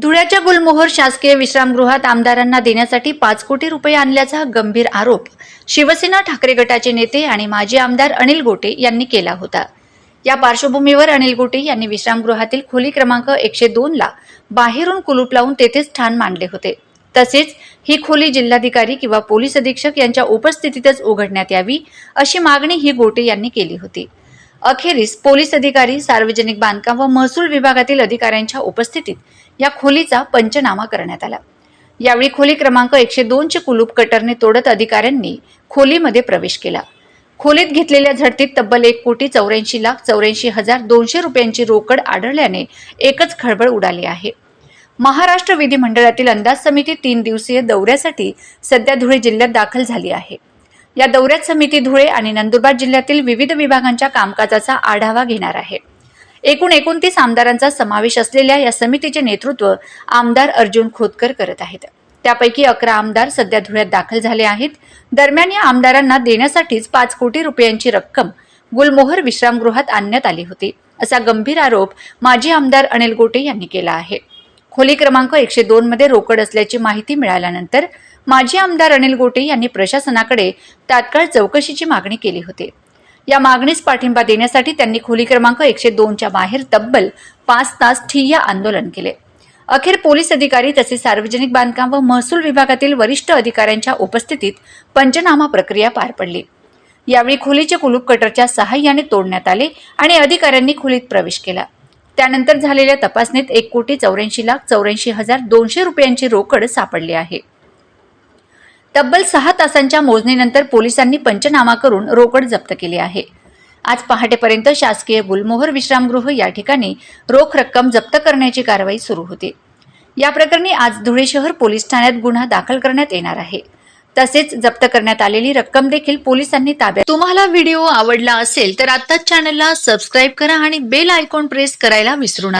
धुळ्याच्या गुलमोहर शासकीय विश्रामगृहात आमदारांना देण्यासाठी पाच कोटी रुपये आणल्याचा गंभीर आरोप शिवसेना ठाकरे गटाचे नेते आणि माजी आमदार अनिल गोटे यांनी केला होता. या पार्श्वभूमीवर अनिल गोटे यांनी विश्रामगृहातील खोली क्रमांक एकशे दोन ला बाहेरून कुलूप लावून तेथेच ठाण मांडले होते. तसेच ही खोली जिल्हाधिकारी किंवा पोलीस अधीक्षक यांच्या उपस्थितीतच उघडण्यात यावी अशी मागणी ही गोटे यांनी केली होती. अखेरीस पोलीस अधिकारी सार्वजनिक बांधकाम व महसूल विभागातील अधिकाऱ्यांच्या उपस्थितीत या खोलीचा पंचनामा करण्यात आला. यावेळी खोली क्रमांक एकशे दोनचे कुलूप कटरने तोडत अधिकाऱ्यांनी खोलीमध्ये प्रवेश केला. खोलीत घेतलेल्या झडतीत तब्बल एक कोटी चौऱ्याऐंशी लाख चौऱ्याऐंशी हजार दोनशे रुपयांची रोकड आढळल्याने एकच खळबळ उडाली आहे. महाराष्ट्र विधिमंडळातील अंदाज समिती तीन दिवसीय दौऱ्यासाठी सध्या धुळे जिल्ह्यात दाखल झाली आहे. या दौऱ्यात समिती धुळे आणि नंदुरबार जिल्ह्यातील विविध विभागांच्या कामकाजाचा आढावा घेणार आहे. एकूण एकोणतीस आमदारांचा समावेश असलेल्या या समितीचे नेतृत्व आमदार अर्जुन खोतकर करत आहेत. त्यापैकी अकरा आमदार सध्या धुळ्यात दाखल झाले आहेत. दरम्यान या आमदारांना देण्यासाठीच पाच कोटी रुपयांची रक्कम गुलमोहर विश्रामगृहात आणण्यात आली होती असा गंभीर आरोप माजी आमदार अनिल गोटे यांनी केला आहे. खोली क्रमांक एकशे दोन मध्ये रोकड असल्याची माहिती मिळाल्यानंतर माजी आमदार अनिल गोटे यांनी प्रशासनाकडे तात्काळ चौकशीची मागणी केली होती. या मागणीस पाठिंबा देण्यासाठी त्यांनी खोली क्रमांक एकशे दोनच्या बाहेर तब्बल पाच तास ठिय्या आंदोलन केले. अखेर पोलीस अधिकारी तसेच सार्वजनिक बांधकाम व महसूल विभागातील वरिष्ठ अधिकाऱ्यांच्या उपस्थितीत पंचनामा प्रक्रिया पार पडली. यावेळी खोलीचे कुलूप कटरच्या सहाय्याने तोडण्यात आले आणि अधिकाऱ्यांनी खोलीत प्रवेश केला. त्यानंतर झालेल्या तपासणीत एक कोटी चौऱ्याऐंशी लाख चौऱ्याऐंशी हजार दोनशे रुपयांची रोकड सापडली आहे. तब्बल सहा तासांच्या मोजणीनंतर पोलिसांनी पंचनामा करून रोकड जप्त केली आहे. आज पहाटेपर्यंत शासकीय गुलमोहर विश्रामगृह या ठिकाणी रोख रक्कम जप्त करण्याची कारवाई सुरू होती. या प्रकरणी आज धुळे शहर पोलीस ठाण्यात गुन्हा दाखल करण्यात येणार आहे. तसेच जप्त करण्यात आलेली रक्कम देखील पोलिसांनी ताब्यात तुम्हाला व्हिडिओ आवडला असेल तर आत्ताच चॅनलला सबस्क्राईब करा आणि बेल आयकॉन प्रेस करायला विसरू नका.